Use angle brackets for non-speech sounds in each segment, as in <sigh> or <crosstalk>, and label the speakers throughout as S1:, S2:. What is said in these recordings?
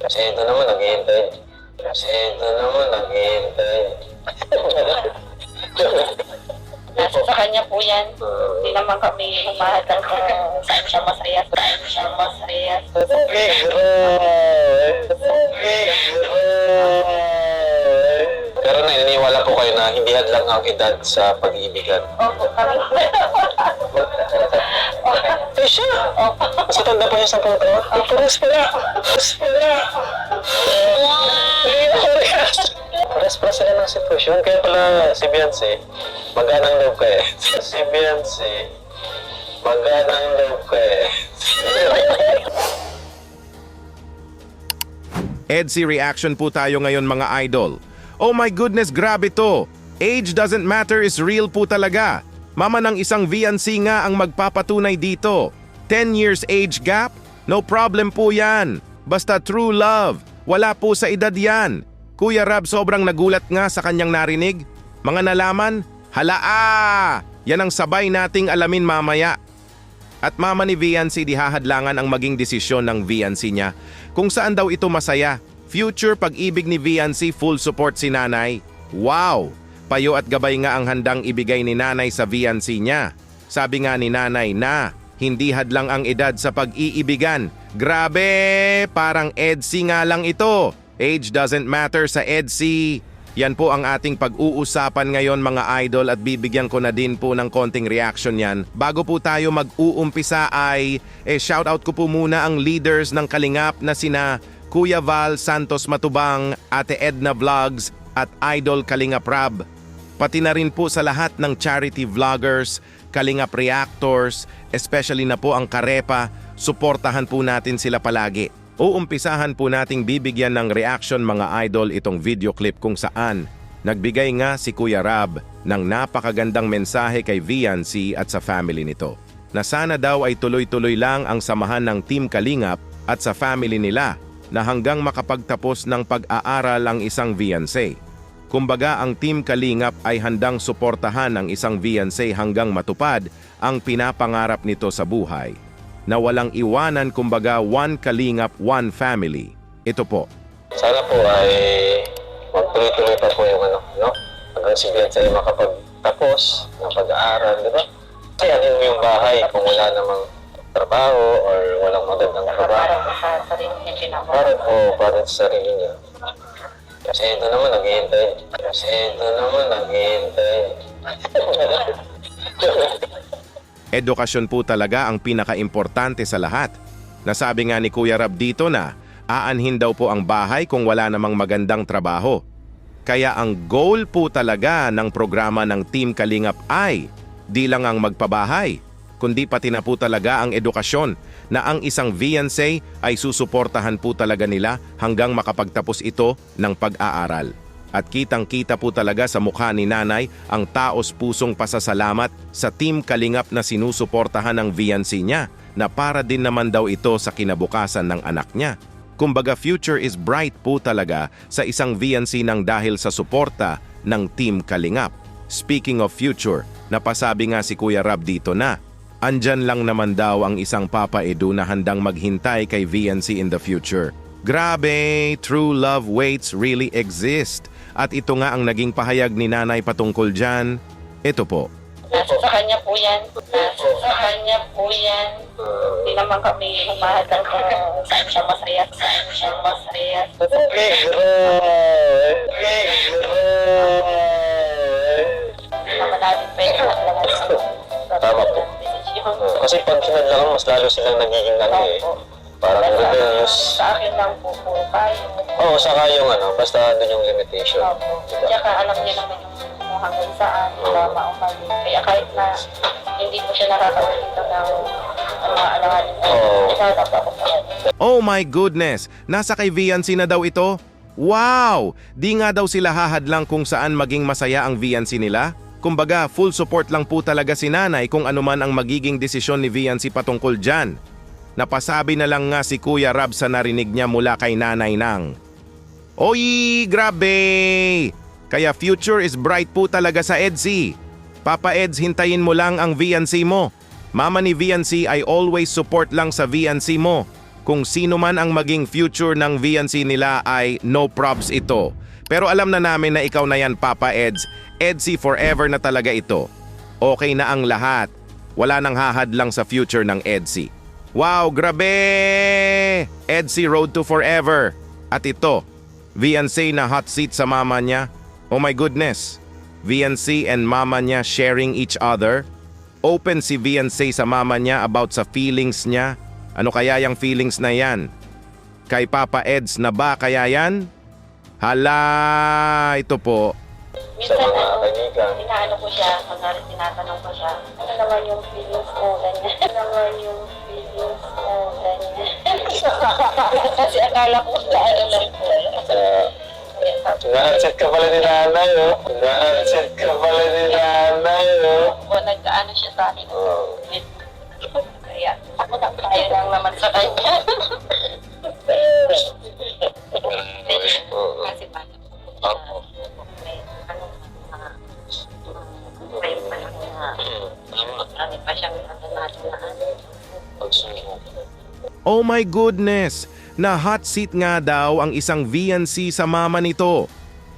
S1: Kasi ito naman naghihintay. Kasi ito naman naghihintay.
S2: Nasa sa kanya po yan.
S1: Uh,
S2: Hindi naman kami humahadang kung saan siya masaya, saan siya masaya.
S1: Pero naniniwala po kayo na hindi hadlang ang edad sa pag-iibigan.
S2: Opo, kami.
S1: Eh siya! Mas matanda pa niya sa taon. Ang pares pala! Pares pala! Hindi ako rehas. Pares pala sila ng sitwasyon. Kaya pala si Beyonce, maganang loob ka eh. Si Beyonce, maganang loob ka eh.
S3: EDC reaction po tayo ngayon mga idol. Oh my goodness, grabe to. Age doesn't matter is real po talaga. Mama ng isang VNC nga ang magpapatunay dito. 10 years age gap? No problem po yan. Basta true love. Wala po sa edad yan. Kuya Rab sobrang nagulat nga sa kanyang narinig. Mga nalaman? Hala ah! Yan ang sabay nating alamin mamaya. At mama ni VNC di hahadlangan ang maging desisyon ng VNC niya kung saan daw ito masaya. Future pag-ibig ni VNC full support si nanay. Wow! Payo at gabay nga ang handang ibigay ni nanay sa VNC niya. Sabi nga ni nanay na hindi hadlang ang edad sa pag-iibigan. Grabe! Parang EDC nga lang ito. Age doesn't matter sa EDC. Yan po ang ating pag-uusapan ngayon mga idol at bibigyan ko na din po ng konting reaction yan. Bago po tayo mag-uumpisa ay eh, shoutout ko po muna ang leaders ng Kalingap na sina Kuya Val Santos Matubang, Ate Edna Vlogs at Idol Kalingap Rab. Pati na rin po sa lahat ng charity vloggers, Kalingap Reactors, especially na po ang Karepa, suportahan po natin sila palagi. Uumpisahan po nating bibigyan ng reaction mga idol itong video clip kung saan nagbigay nga si Kuya Rab ng napakagandang mensahe kay VNC at sa family nito na sana daw ay tuloy-tuloy lang ang samahan ng Team Kalingap at sa family nila na hanggang makapagtapos ng pag-aaral ang isang VNC. Kumbaga ang Team Kalingap ay handang suportahan ang isang VNC hanggang matupad ang pinapangarap nito sa buhay na walang iwanan kumbaga one kalingap, one family. Ito po.
S1: Sana po ay magtuloy-tuloy pa po yung ano, no? Hanggang si Beyonce ay makapagtapos ng pag-aaral, di ba? Kayanin mo yung bahay kung wala namang trabaho or walang magandang trabaho.
S2: sa sarili niya.
S1: Para po, para sa sarili niya. Kasi ito naman naghihintay. Kasi ito naman naghihintay.
S3: Edukasyon po talaga ang pinakaimportante sa lahat. Nasabi nga ni Kuya Rab dito na aanhin daw po ang bahay kung wala namang magandang trabaho. Kaya ang goal po talaga ng programa ng Team Kalingap ay di lang ang magpabahay, kundi pati na po talaga ang edukasyon na ang isang VNC ay susuportahan po talaga nila hanggang makapagtapos ito ng pag-aaral. At kitang-kita po talaga sa mukha ni nanay ang taos pusong pasasalamat sa Team Kalingap na sinusuportahan ng VNC niya na para din naman daw ito sa kinabukasan ng anak niya. Kumbaga future is bright po talaga sa isang VNC nang dahil sa suporta ng Team Kalingap. Speaking of future, napasabi nga si Kuya Rab dito na Andyan lang naman daw ang isang Papa Edu na handang maghintay kay VNC in the future. Grabe, true love waits really exist. At ito nga ang naging pahayag ni nanay patungkol dyan. Ito po.
S2: Nasa sa kanya po yan. Nasa sa kanya po yan. Hindi naman kami humahadang kung saan siya masaya, saan siya masaya. Hindi
S1: Kasi pag sinadlangan, mas lalo silang nagiging ano eh. Parang rebellious.
S2: Sa akin lang po po kayo.
S1: Oo, saka yung ano, basta doon yung limitation.
S2: Opo.
S1: Diba?
S2: Tsaka alam niya naman yung kung hanggang saan, tama o mali. Kaya kahit na hindi ko siya nakakaulit ng mga ko,
S1: Oo.
S2: ako kanya.
S3: Oh my goodness! Nasa kay VNC na daw ito? Wow! Di nga daw sila hahadlang kung saan maging masaya ang VNC nila? Kumbaga, full support lang po talaga si nanay kung anuman ang magiging desisyon ni VNC patungkol dyan. Napasabi na lang nga si Kuya Rab sa narinig niya mula kay nanay nang, Oy, grabe! Kaya future is bright po talaga sa EDC. Papa Eds, hintayin mo lang ang VNC mo. Mama ni VNC ay always support lang sa VNC mo. Kung sino man ang maging future ng VNC nila ay no props ito. Pero alam na namin na ikaw na yan, Papa Eds. Edsy forever na talaga ito. Okay na ang lahat. Wala nang hahadlang sa future ng Edsy. Wow, grabe! Edsy Road to Forever. At ito, VNC na hot seat sa mama niya. Oh my goodness. VNC and mama niya sharing each other. Open si VNC sa mama niya about sa feelings niya. Ano kaya yung feelings na yan? Kay Papa Eds na ba kaya yan? Hala, ito po.
S1: Sa
S2: Minsan. Inaano ko siya, kunwari tinatanong ko siya, ano naman yung feelings mo, ganyan. Ano naman yung feelings mo, ganyan. Kasi akala ko na ano lang po.
S1: Uh, Na-upset ka pala ni nanay, oh. Na-upset ka pala ni nanay, oh.
S2: O nagkaano siya sa akin.
S1: Oh.
S2: Kaya ako na tayo lang naman sa kanya. <laughs>
S1: Oo.
S2: Kasi palang na
S1: Tama.
S2: marami pa siyang natin na.
S3: Oh my goodness! Na hot seat nga daw ang isang VNC sa mama nito.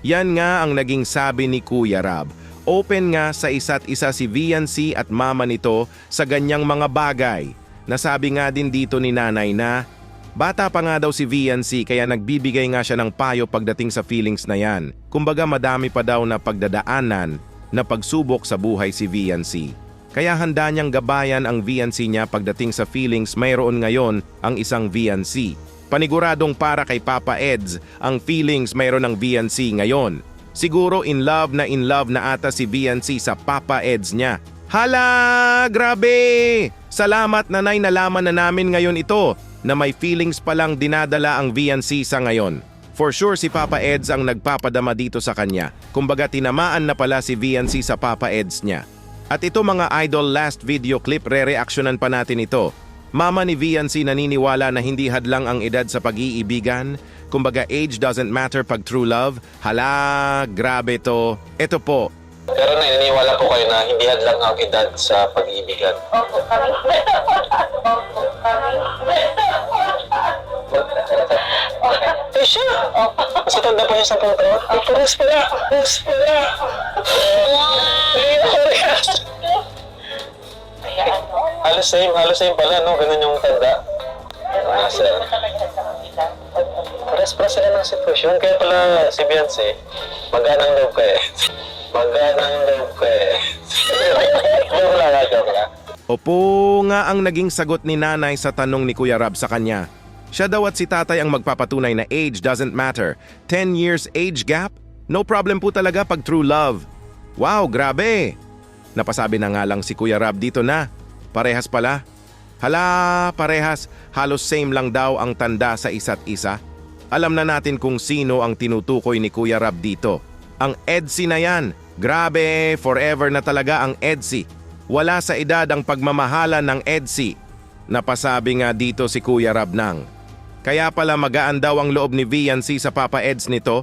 S3: Yan nga ang naging sabi ni Kuya Rab. Open nga sa isa't isa si VNC at mama nito sa ganyang mga bagay. Nasabi nga din dito ni nanay na bata pa nga daw si VNC kaya nagbibigay nga siya ng payo pagdating sa feelings na yan. Kumbaga madami pa daw na pagdadaanan na pagsubok sa buhay si VNC. Kaya handa niyang gabayan ang VNC niya pagdating sa feelings mayroon ngayon ang isang VNC. Paniguradong para kay Papa Eds, ang feelings mayroon ng VNC ngayon. Siguro in love na in love na ata si VNC sa Papa Eds niya. Hala! Grabe! Salamat nanay nalaman na namin ngayon ito na may feelings palang dinadala ang VNC sa ngayon. For sure si Papa Eds ang nagpapadama dito sa kanya. Kumbaga tinamaan na pala si VNC sa Papa Eds niya. At ito mga idol last video clip re-reactionan pa natin ito. Mama ni VNC naniniwala na hindi hadlang ang edad sa pag-iibigan. Kumbaga age doesn't matter pag true love. Hala, grabe to. Ito po,
S1: Pero naniniwala po kayo na hindi hadlang ang edad sa pag-iibigan.
S2: Opo. <laughs> Opo.
S1: Eh siya! Mas matanda pa siya sa taon. Ay, pares pala! Pares pala!
S2: Kaya ano,
S1: Halos same, halos same pala, no? Ganun yung tanda. Nasa-
S2: sila talaga sa kanila.
S1: Pares pa sila ng sitwasyon. Kaya pala si Beyonce, maganang loob ka eh. Maganang loob ka eh. <laughs> Joke lang, ah, joke lang.
S3: Opo nga ang naging sagot ni nanay sa tanong ni Kuya Rab sa kanya. Siya daw at si tatay ang magpapatunay na age doesn't matter. 10 years age gap? No problem po talaga pag true love. Wow, grabe! Napasabi na nga lang si Kuya Rab dito na. Parehas pala. Hala, parehas. Halos same lang daw ang tanda sa isa't isa. Alam na natin kung sino ang tinutukoy ni Kuya Rab dito. Ang EDSI na yan. Grabe, forever na talaga ang EDSI. Wala sa edad ang pagmamahala ng EDSI. Napasabi nga dito si Kuya Rab nang. Kaya pala magaan daw ang loob ni VNC sa Papa Eds nito.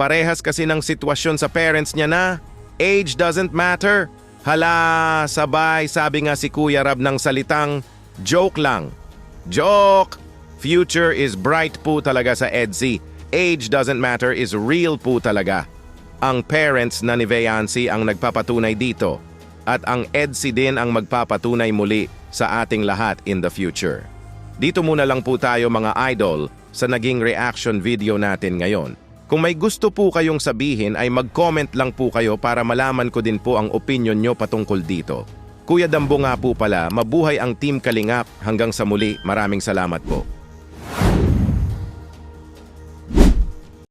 S3: Parehas kasi ng sitwasyon sa parents niya na. Age doesn't matter. Hala, sabay sabi nga si Kuya Rab ng salitang joke lang. Joke! Future is bright po talaga sa EDSI. Age doesn't matter is real po talaga. Ang parents na ni Veyansi ang nagpapatunay dito at ang EDSI din ang magpapatunay muli sa ating lahat in the future. Dito muna lang po tayo mga idol sa naging reaction video natin ngayon. Kung may gusto po kayong sabihin ay mag-comment lang po kayo para malaman ko din po ang opinion nyo patungkol dito. Kuya Dambo nga po pala, mabuhay ang Team Kalingap. Hanggang sa muli, maraming salamat po.